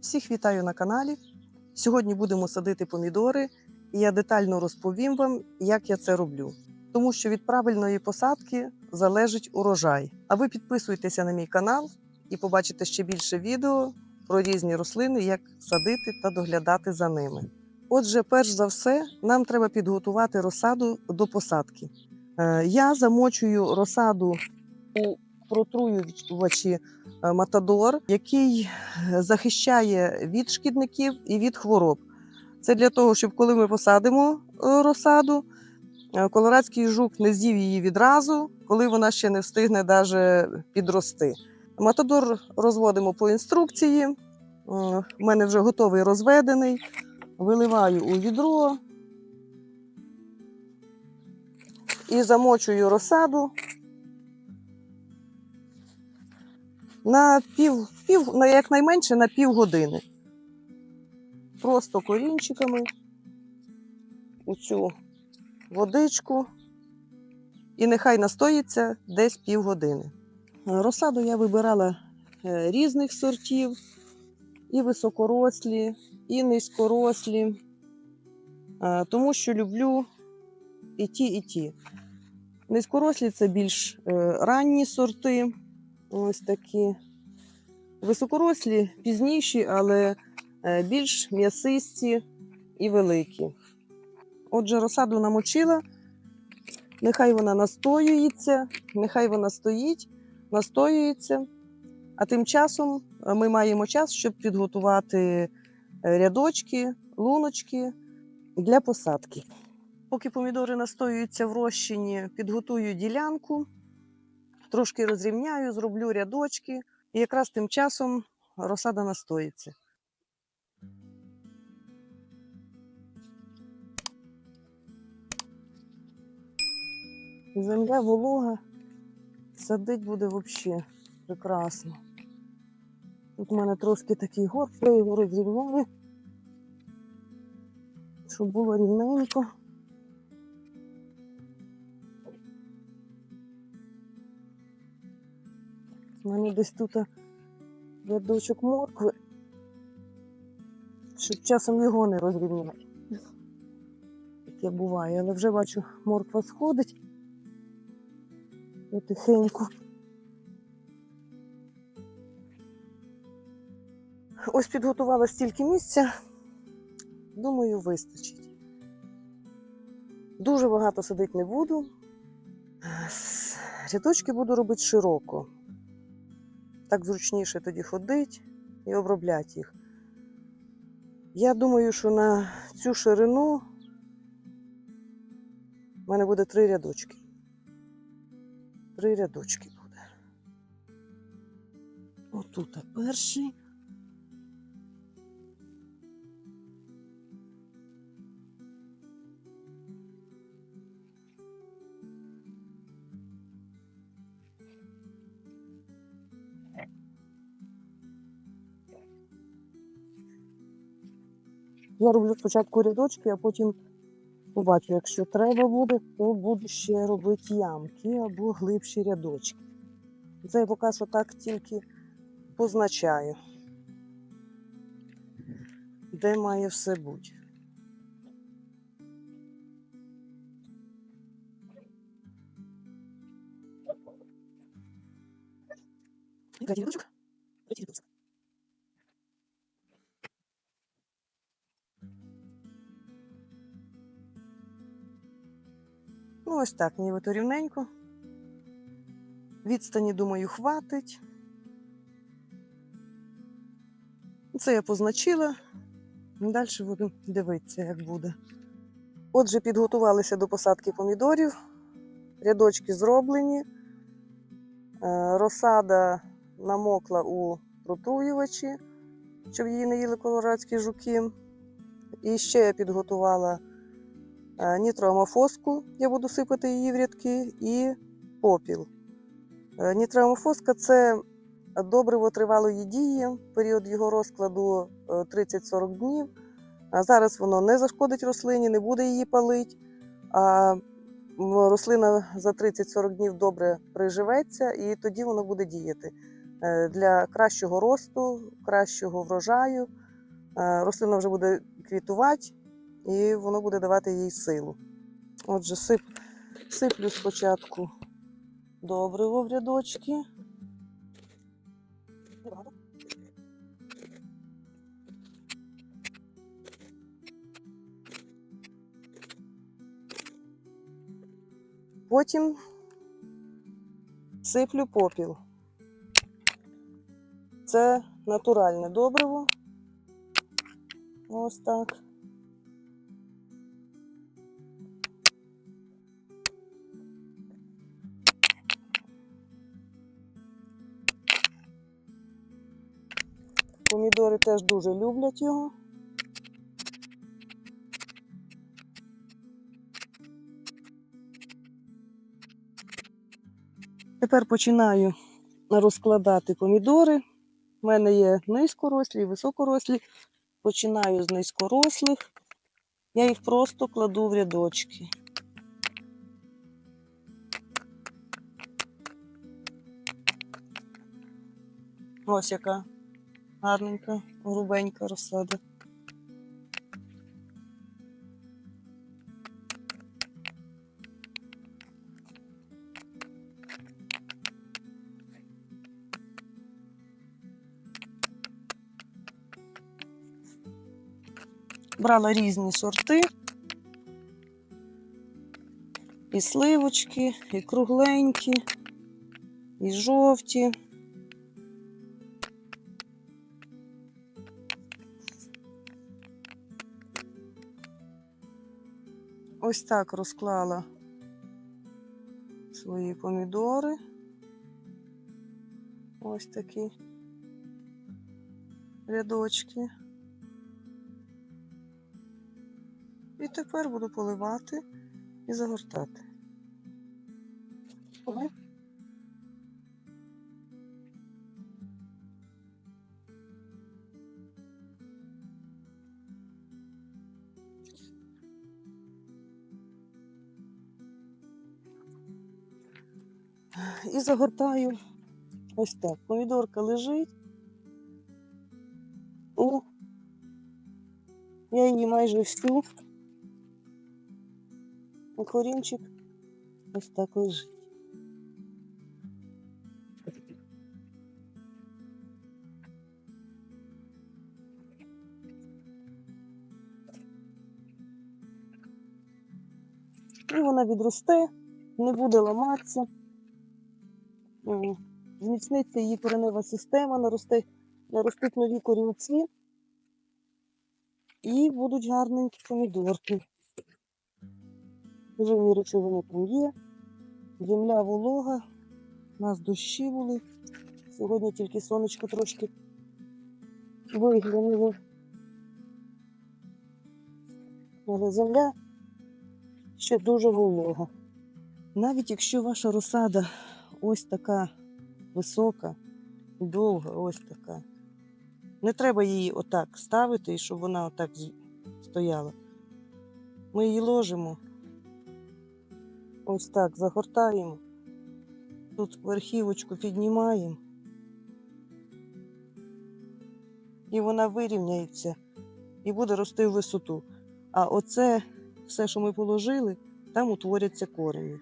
Всіх вітаю на каналі. Сьогодні будемо садити помідори, і я детально розповім вам, як я це роблю. Тому що від правильної посадки залежить урожай. А ви підписуйтеся на мій канал і побачите ще більше відео про різні рослини, як садити та доглядати за ними. Отже, перш за все, нам треба підготувати розсаду до посадки. Е, Я замочую розсаду у протруювачі е, Матадор, який е, захищає від шкідників і від хвороб. Це для того, щоб коли ми посадимо е, розсаду, колорадський жук не з'їв її відразу, коли вона ще не встигне даже підрости. Матадор розводимо по інструкції. У мене вже готовий розведений. Виливаю у відро і замочую розсаду на пів, пів на якнайменше на пів години. Просто корінчиками у цю водичку. І нехай настоїться десь півгодини. Розсаду я вибирала е, різних сортів, і високорослі, і низькорослі, е, тому що люблю і ті, і ті. Низькорослі це більш е, ранні сорти. Ось такі. Високорослі пізніші, але е, більш м'ясисті і великі. Отже, розсаду намочила. Нехай вона настоюється, нехай вона стоїть, настоюється. А тим часом е, ми маємо час, щоб підготувати е, рядочки, луночки для посадки. Поки помідори настоюються в розчині, підготую ділянку, трошки розрівняю, зроблю рядочки, і якраз тим часом розсада настоїться. Земля волога, садить буде взагалі прекрасно. Тут у мене трошки такий горб, я його розрівняю, щоб було рівненько. У мене десь тут рядочок моркви, щоб часом його не розрівняти. Таке буває, але вже бачу, морква сходить потихеньку. Ось підготувала стільки місця. Думаю, вистачить. Дуже багато садити не буду. Рядочки буду робити широко. Так зручніше тоді ходить і обробляти їх. Я думаю, що на цю ширину в мене буде три рядочки. Три рядочки буде. Отут перший. Я роблю спочатку рядочки, а потім побачу, якщо треба буде, то буду ще робити ямки або глибші рядочки. Це я поки що так тільки позначаю, де має все бути. Третій Ну, ось так, нібито рівненько. Відстані, думаю, хватить. Це я позначила. Далі буду дивитися, як буде. Отже, підготувалися до посадки помідорів. Рядочки зроблені. Е, Розсада намокла у протруювачі, щоб її не їли колорадські жуки. І ще я підготувала нітроамофоску, я буду сипати її в рядки, і попіл. Е, Нітроамофоска це добриво тривалої дії, період його розкладу е, 30-40 днів. Зараз воно не зашкодить рослині, не буде її палити. А рослина за 30-40 днів добре приживеться і тоді воно буде діяти. Е, Для кращого росту, кращого врожаю е, рослина вже буде квітувати і воно буде давати їй силу. Отже, сип, сиплю спочатку добриво в рядочки. Потім сиплю попіл. Це натуральне добриво. Ось так. Помідори теж дуже люблять його. Тепер починаю розкладати помідори. У мене є низькорослі і високорослі. Починаю з низькорослих. Я їх просто кладу в рядочки. Ось яка гарненька, грубенька розсада. Брала різні сорти. І сливочки, і кругленькі, і жовті. Ось так розклала свої помідори. Ось такі рядочки. І тепер буду поливати і загортати. І загортаю ось так. Помідорка лежить. О, я її майже всю. Корінчик ось так лежить. І вона відросте, не буде ламатися. М, Зміцниться її коренева система, наросте, наростуть нові корінці. І будуть гарненькі помідорки. Живі речовини там є. Земля волога. У нас дощі були. Сьогодні тільки сонечко трошки виглянуло. Але земля ще дуже волога. Навіть якщо ваша розсада ось така висока, довга, ось така. Не треба її отак ставити, щоб вона отак стояла. Ми її ложимо. Ось так загортаємо. Тут верхівочку піднімаємо. І вона вирівняється і буде рости в висоту. А оце все, що ми положили, там утворяться корені.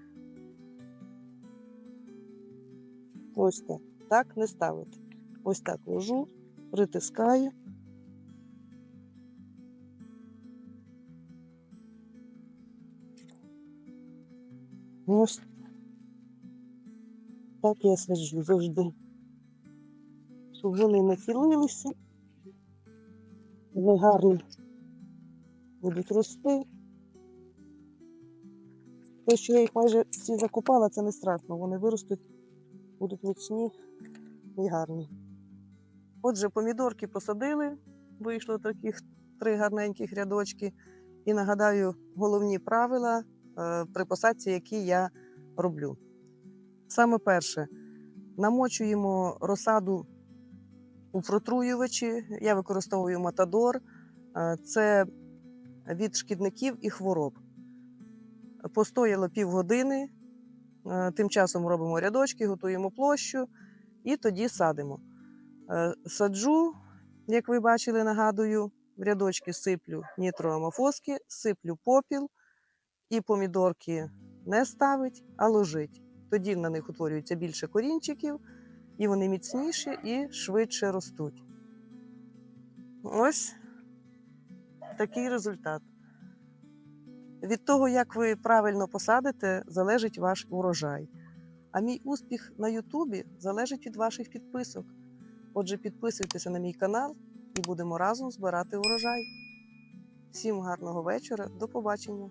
Ось так. Не ставити. Ось так ложу, притискаю. Ось так я саджу завжди. Щоб вони не хилилися. Вони гарно будуть рости. Те, що я їх майже всі закопала, це не страшно. Вони виростуть, будуть міцні і гарні. Отже, помідорки посадили, вийшло таких три гарненьких рядочки. І нагадаю головні правила е, при посадці, які я роблю. Саме перше, намочуємо розсаду у протруювачі. Я використовую Матадор. Е, Це від шкідників і хвороб. Постояло півгодини. Е, Тим часом робимо рядочки, готуємо площу і тоді садимо. Е, Саджу, як ви бачили, нагадую, рядочки сиплю нітроамофоски, сиплю попіл, і помідорки не ставить, а ложить. Тоді на них утворюється більше корінчиків, і вони міцніші і швидше ростуть. Ось такий результат. Від того, як ви правильно посадите, залежить ваш урожай. А мій успіх на Ютубі залежить від ваших підписок. Отже, підписуйтеся на мій канал і будемо разом збирати урожай. Всім гарного вечора, до побачення!